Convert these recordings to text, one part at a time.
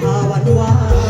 ภาวันวา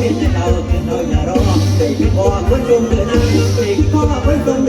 มินเราเราอย่ารองเด็กพ่อคนชมเดินนั่งเด็กพ่อคนชม